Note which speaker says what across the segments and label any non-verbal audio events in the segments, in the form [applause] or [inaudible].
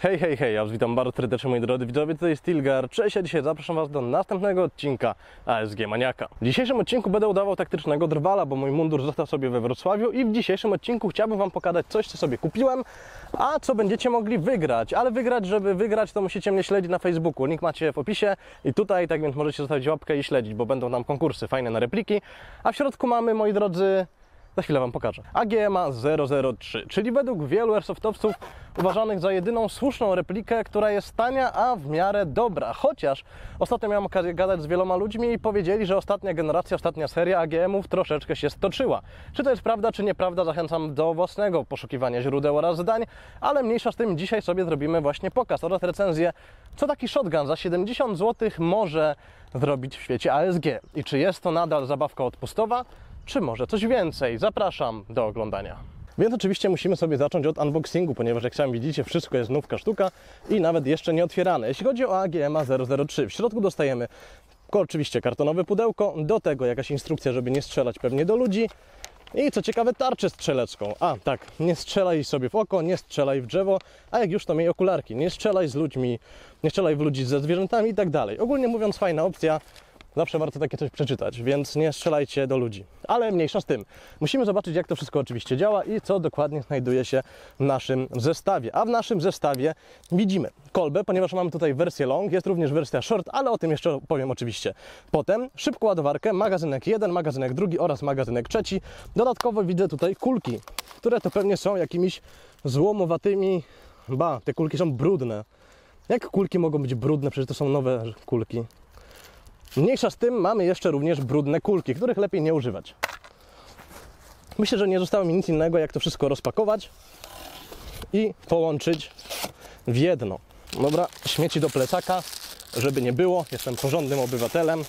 Speaker 1: Hej, hej, hej, ja was witam bardzo serdecznie moi drodzy widzowie, tutaj jest Tilgar, cześć, a dzisiaj zapraszam was do następnego odcinka ASG Maniaka. W dzisiejszym odcinku będę udawał taktycznego drwala, bo mój mundur został sobie we Wrocławiu i w dzisiejszym odcinku chciałbym wam pokazać coś, co sobie kupiłem, a co będziecie mogli wygrać, ale wygrać, żeby wygrać, to musicie mnie śledzić na Facebooku, link macie w opisie. I tutaj, tak więc możecie zostawić łapkę i śledzić, bo będą tam konkursy fajne na repliki, a w środku mamy, moi drodzy, za chwilę Wam pokażę. AGMA 003, czyli według wielu airsoftowców uważanych za jedyną słuszną replikę, która jest tania, a w miarę dobra. Chociaż ostatnio miałem okazję gadać z wieloma ludźmi i powiedzieli, że ostatnia generacja, ostatnia seria AGM-ów troszeczkę się stoczyła. Czy to jest prawda, czy nieprawda, zachęcam do własnego poszukiwania źródeł oraz zdań, ale mniejsza z tym dzisiaj sobie zrobimy właśnie pokaz oraz recenzję, co taki shotgun za 70 zł może zrobić w świecie ASG i czy jest to nadal zabawka odpustowa, czy może coś więcej. Zapraszam do oglądania. Więc oczywiście musimy sobie zacząć od unboxingu, ponieważ jak sami widzicie, wszystko jest nówka sztuka i nawet jeszcze nie otwierane. Jeśli chodzi o AGMA 003, w środku dostajemy oczywiście kartonowe pudełko, do tego jakaś instrukcja, żeby nie strzelać pewnie do ludzi i co ciekawe tarczę strzelecką. A tak, nie strzelaj sobie w oko, nie strzelaj w drzewo, a jak już to miej okularki, nie strzelaj z ludźmi, nie strzelaj w ludzi ze zwierzętami i tak dalej. Ogólnie mówiąc fajna opcja, Zawsze warto takie coś przeczytać, więc nie strzelajcie do ludzi. Ale mniejsza z tym. Musimy zobaczyć, jak to wszystko oczywiście działa i co dokładnie znajduje się w naszym zestawie. A w naszym zestawie widzimy kolbę, ponieważ mamy tutaj wersję long, jest również wersja short, ale o tym jeszcze powiem oczywiście. Potem szybką ładowarkę, magazynek jeden, magazynek drugi oraz magazynek trzeci. Dodatkowo widzę tutaj kulki, które to pewnie są jakimiś złomowatymi... Ba, te kulki są brudne. Jak kulki mogą być brudne? Przecież to są nowe kulki. Mniejsza z tym mamy jeszcze również brudne kulki, których lepiej nie używać. Myślę, że nie zostało mi nic innego, jak to wszystko rozpakować i połączyć w jedno. Dobra, śmieci do plecaka, żeby nie było. Jestem porządnym obywatelem.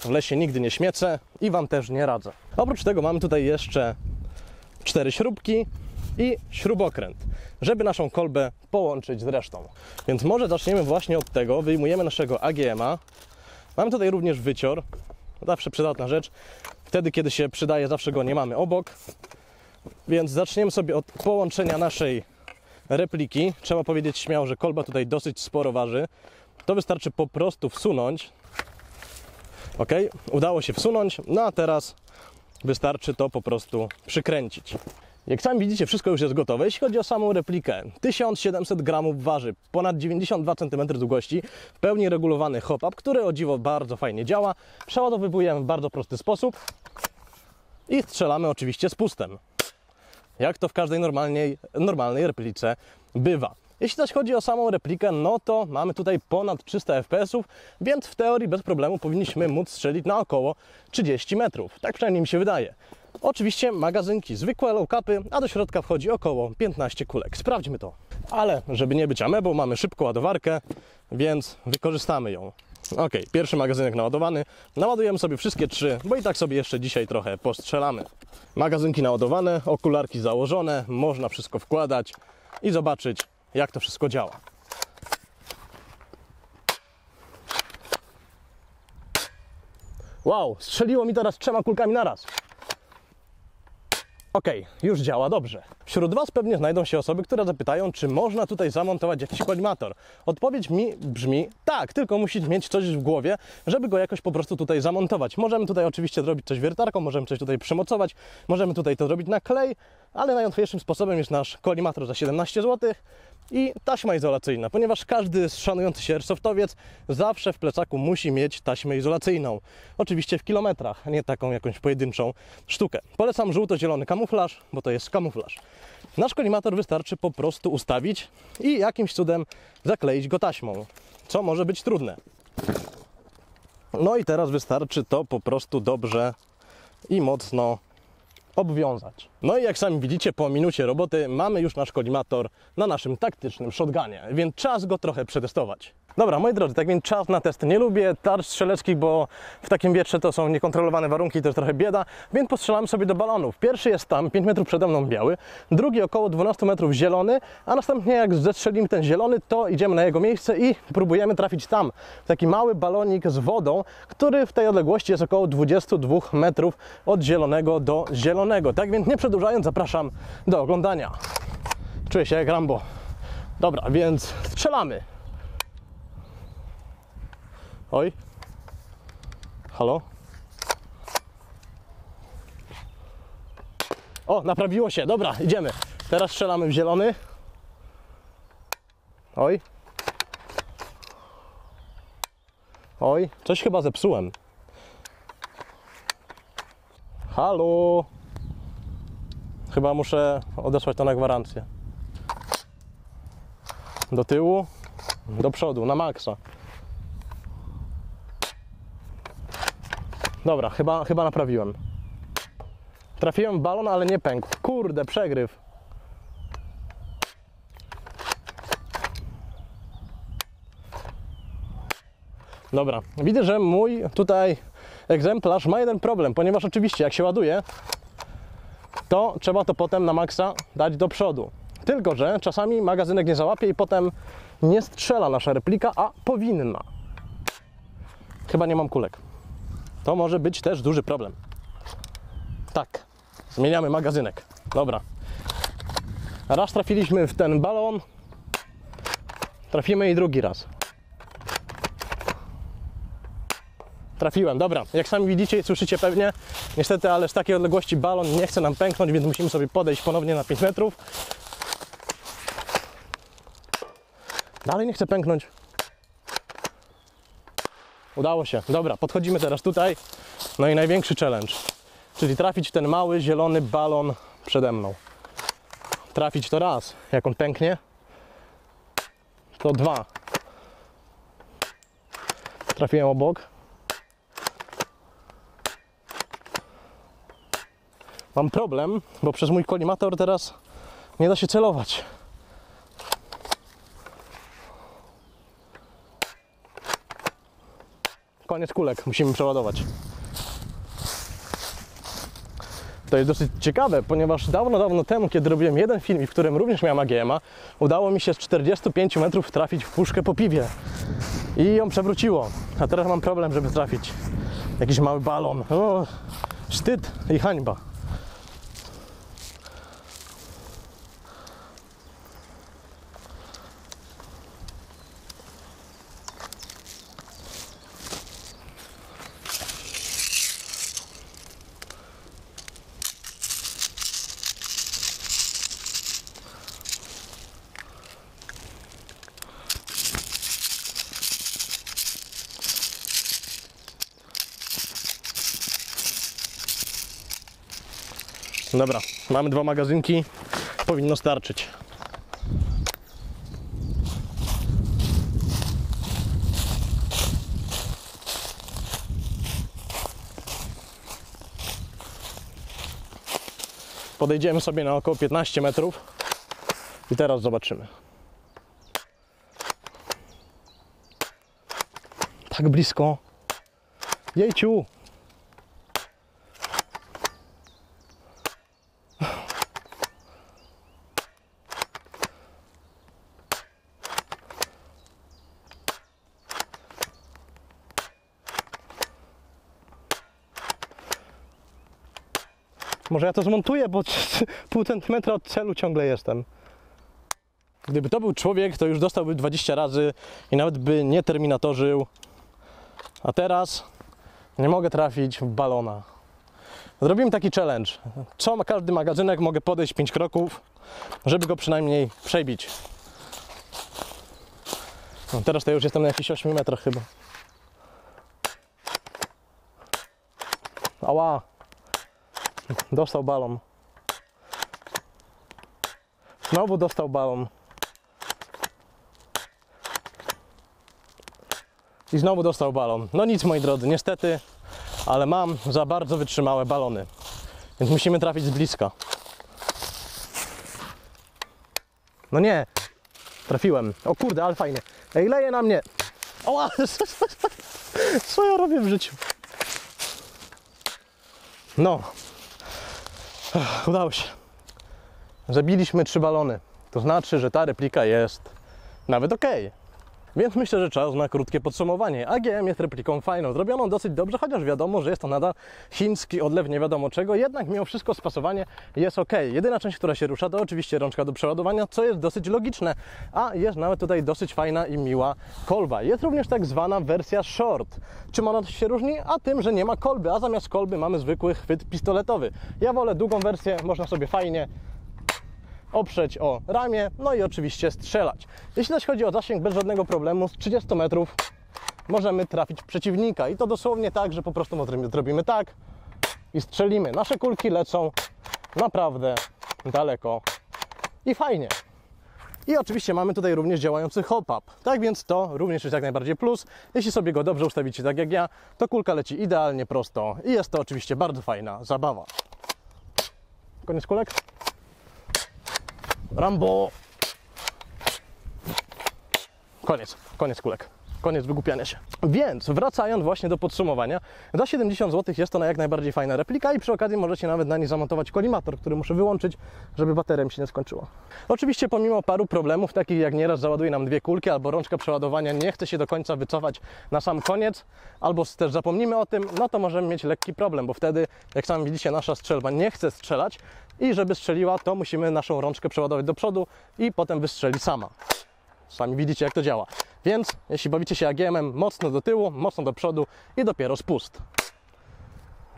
Speaker 1: W lesie nigdy nie śmiecę i Wam też nie radzę. Oprócz tego mamy tutaj jeszcze cztery śrubki i śrubokręt, żeby naszą kolbę połączyć z resztą. Więc może zaczniemy właśnie od tego. Wyjmujemy naszego AGM-a, Mamy tutaj również wycior, zawsze przydatna rzecz. Wtedy, kiedy się przydaje, zawsze go nie mamy obok. Więc zaczniemy sobie od połączenia naszej repliki. Trzeba powiedzieć śmiało, że kolba tutaj dosyć sporo waży. To wystarczy po prostu wsunąć. Ok, udało się wsunąć, no a teraz wystarczy to po prostu przykręcić. Jak sami widzicie, wszystko już jest gotowe. Jeśli chodzi o samą replikę, 1700 gramów waży, ponad 92 cm długości, w pełni regulowany hop-up, który o dziwo bardzo fajnie działa. Przeładowujemy w bardzo prosty sposób i strzelamy oczywiście z pustem. Jak to w każdej normalnej, normalnej replice bywa. Jeśli zaś chodzi o samą replikę, no to mamy tutaj ponad 300 fps, więc w teorii bez problemu powinniśmy móc strzelić na około 30 metrów. Tak przynajmniej mi się wydaje. Oczywiście magazynki zwykłe low capy, a do środka wchodzi około 15 kulek. Sprawdźmy to. Ale żeby nie być amebą, mamy szybką ładowarkę, więc wykorzystamy ją. Ok, pierwszy magazynek naładowany. Naładujemy sobie wszystkie trzy, bo i tak sobie jeszcze dzisiaj trochę postrzelamy. Magazynki naładowane, okularki założone, można wszystko wkładać i zobaczyć, jak to wszystko działa. Wow, strzeliło mi teraz trzema kulkami na raz. Ok, już działa dobrze. Wśród Was pewnie znajdą się osoby, które zapytają, czy można tutaj zamontować jakiś kolimator. Odpowiedź mi brzmi tak, tylko musisz mieć coś w głowie, żeby go jakoś po prostu tutaj zamontować. Możemy tutaj oczywiście zrobić coś wiertarką, możemy coś tutaj przymocować, możemy tutaj to zrobić na klej, ale najłatwiejszym sposobem jest nasz kolimator za 17 zł i taśma izolacyjna, ponieważ każdy szanujący się airsoftowiec zawsze w plecaku musi mieć taśmę izolacyjną. Oczywiście w kilometrach, nie taką jakąś pojedynczą sztukę. Polecam żółto-zielony kamuflaż, bo to jest kamuflaż. Nasz kolimator wystarczy po prostu ustawić i jakimś cudem zakleić go taśmą, co może być trudne. No i teraz wystarczy to po prostu dobrze i mocno obwiązać. No i jak sami widzicie, po minucie roboty mamy już nasz kolimator na naszym taktycznym shotgunie, więc czas go trochę przetestować. Dobra, moi drodzy, tak więc czas na test. Nie lubię tarcz strzeleckich, bo w takim wietrze to są niekontrolowane warunki, to jest trochę bieda, więc postrzelamy sobie do balonów. Pierwszy jest tam, 5 metrów przede mną biały, drugi około 12 metrów zielony, a następnie jak zestrzelimy ten zielony, to idziemy na jego miejsce i próbujemy trafić tam, taki mały balonik z wodą, który w tej odległości jest około 22 metrów od zielonego do zielonego. Tak więc nie przedłużając, zapraszam do oglądania. Czuję się jak Rambo. Dobra, więc strzelamy. Oj. Halo? O, naprawiło się. Dobra, idziemy. Teraz strzelamy w zielony. Oj. Oj, coś chyba zepsułem. Halo. Chyba muszę odesłać to na gwarancję. Do tyłu, do przodu, na maksa. Dobra, chyba, chyba naprawiłem. Trafiłem w balon, ale nie pękł. Kurde, przegryw. Dobra, widzę, że mój tutaj egzemplarz ma jeden problem, ponieważ oczywiście jak się ładuje, to trzeba to potem na maksa dać do przodu. Tylko, że czasami magazynek nie załapie i potem nie strzela nasza replika, a powinna. Chyba nie mam kulek. To może być też duży problem. Tak, zmieniamy magazynek. Dobra. Raz trafiliśmy w ten balon, trafimy i drugi raz. Trafiłem, dobra. Jak sami widzicie i słyszycie pewnie, niestety, ale z takiej odległości balon nie chce nam pęknąć, więc musimy sobie podejść ponownie na 5 metrów. Dalej nie chce pęknąć. Udało się. Dobra, podchodzimy teraz tutaj. No i największy challenge, czyli trafić ten mały, zielony balon przede mną. Trafić to raz, jak on pęknie, to dwa. Trafiłem obok. Mam problem, bo przez mój kolimator teraz nie da się celować. Koniec kulek, musimy przeładować. To jest dosyć ciekawe, ponieważ dawno, dawno temu, kiedy robiłem jeden film, w którym również miałem AGM-a, udało mi się z 45 metrów trafić w puszkę po piwie. I ją przewróciło. A teraz mam problem, żeby trafić jakiś mały balon. O, i hańba. Dobra, mamy dwa magazynki, powinno starczyć. Podejdziemy sobie na około 15 metrów i teraz zobaczymy. Tak blisko. Jejciu! Może ja to zmontuję, bo pół centymetra od celu ciągle jestem. Gdyby to był człowiek, to już dostałby 20 razy i nawet by nie terminatorzył. A teraz nie mogę trafić w balona. Zrobimy taki challenge. Co ma każdy magazynek, mogę podejść 5 kroków, żeby go przynajmniej przebić. No, teraz to już jestem na jakichś 8 metrach chyba. Ała. [laughs] Dostał balon. Znowu dostał balon. I znowu dostał balon. No nic moi drodzy, niestety, ale mam za bardzo wytrzymałe balony. Więc musimy trafić z bliska. No nie. Trafiłem. O kurde, ale fajnie. Ej, leje na mnie. Oła! [laughs] Co ja robię w życiu? No. Udało się. Zabiliśmy trzy balony. To znaczy, że ta replika jest nawet ok. Więc myślę, że czas na krótkie podsumowanie. AGM jest repliką fajną, zrobioną dosyć dobrze, chociaż wiadomo, że jest to nadal chiński odlew nie wiadomo czego, jednak mimo wszystko spasowanie jest ok. Jedyna część, która się rusza, to oczywiście rączka do przeładowania, co jest dosyć logiczne, a jest nawet tutaj dosyć fajna i miła kolba. Jest również tak zwana wersja short. Czym ona się różni? A tym, że nie ma kolby, a zamiast kolby mamy zwykły chwyt pistoletowy. Ja wolę długą wersję, można sobie fajnie oprzeć o ramię, no i oczywiście strzelać. Jeśli zaś chodzi o zasięg, bez żadnego problemu, z 30 metrów możemy trafić przeciwnika i to dosłownie tak, że po prostu zrobimy tak i strzelimy. Nasze kulki lecą naprawdę daleko i fajnie. I oczywiście mamy tutaj również działający hop-up. Tak więc to również jest jak najbardziej plus. Jeśli sobie go dobrze ustawicie tak jak ja, to kulka leci idealnie prosto i jest to oczywiście bardzo fajna zabawa. Koniec kulek? Rambo! Koniec, koniec kulek. Koniec wygłupiania się. Więc wracając właśnie do podsumowania, za 70 zł jest to na jak najbardziej fajna replika i przy okazji możecie nawet na niej zamontować kolimator, który muszę wyłączyć, żeby bateria mi się nie skończyła. Oczywiście pomimo paru problemów, takich jak nieraz załaduje nam dwie kulki, albo rączka przeładowania nie chce się do końca wycofać na sam koniec, albo też zapomnimy o tym, no to możemy mieć lekki problem, bo wtedy, jak sami widzicie, nasza strzelba nie chce strzelać i żeby strzeliła, to musimy naszą rączkę przeładować do przodu i potem wystrzeli sama. Sami widzicie, jak to działa. Więc jeśli bawicie się AGM-em, mocno do tyłu, mocno do przodu i dopiero spust.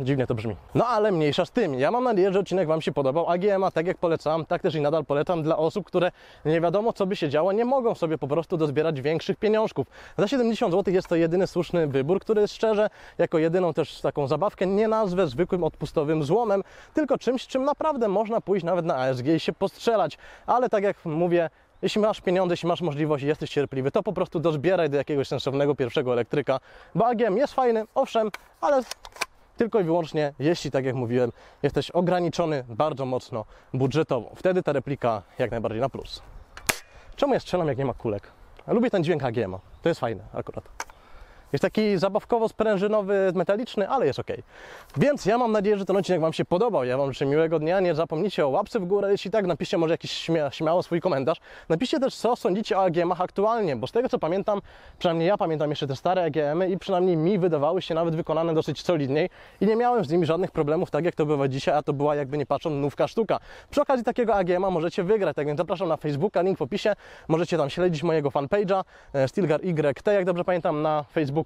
Speaker 1: Dziwnie to brzmi. No ale mniejsza z tym. Ja mam nadzieję, że odcinek Wam się podobał. AGM-a, tak jak polecam, tak też i nadal polecam dla osób, które nie wiadomo co by się działo, nie mogą sobie po prostu dozbierać większych pieniążków. Za 70 zł jest to jedyny słuszny wybór, który szczerze, jako jedyną też taką zabawkę, nie nazwę zwykłym odpustowym złomem, tylko czymś, czym naprawdę można pójść nawet na ASG i się postrzelać. Ale tak jak mówię, jeśli masz pieniądze, jeśli masz możliwość jesteś cierpliwy, to po prostu dozbieraj do jakiegoś sensownego pierwszego elektryka, bo AGM jest fajny, owszem, ale tylko i wyłącznie, jeśli, tak jak mówiłem, jesteś ograniczony bardzo mocno budżetowo. Wtedy ta replika jak najbardziej na plus. Czemu ja strzelam, jak nie ma kulek? Lubię ten dźwięk AGM-a. To jest fajne akurat. Jest taki zabawkowo-sprężynowy, metaliczny, ale jest ok. Więc ja mam nadzieję, że ten odcinek Wam się podobał. Ja Wam życzę miłego dnia. Nie zapomnijcie o łapce w górę. Jeśli tak, napiszcie może jakiś śmia śmiało swój komentarz. Napiszcie też, co sądzicie o AGM-ach aktualnie, bo z tego co pamiętam, przynajmniej ja pamiętam jeszcze te stare AGM-y i przynajmniej mi wydawały się nawet wykonane dosyć solidniej i nie miałem z nimi żadnych problemów, tak jak to bywa dzisiaj, a to była jakby nie patrząc nówka sztuka. Przy okazji takiego AGM-a możecie wygrać, tak więc zapraszam na Facebooka, link w opisie. Możecie tam śledzić mojego fanpage'a e, Stilgar YT, jak dobrze pamiętam, na Facebooku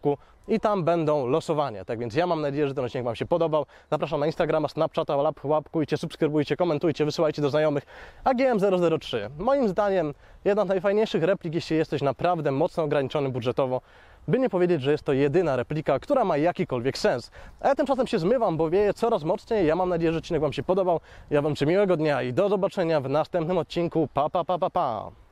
Speaker 1: i tam będą losowania. Tak więc ja mam nadzieję, że ten odcinek Wam się podobał. Zapraszam na Instagrama, Snapchata, łap, łapkujcie, subskrybujcie, komentujcie, wysyłajcie do znajomych. AGM003. Moim zdaniem jedna z najfajniejszych replik, jeśli jesteś naprawdę mocno ograniczony budżetowo, by nie powiedzieć, że jest to jedyna replika, która ma jakikolwiek sens. A ja tymczasem się zmywam, bo wieje coraz mocniej. Ja mam nadzieję, że odcinek Wam się podobał. Ja Wam życzę miłego dnia i do zobaczenia w następnym odcinku. Pa, pa, pa, pa, pa.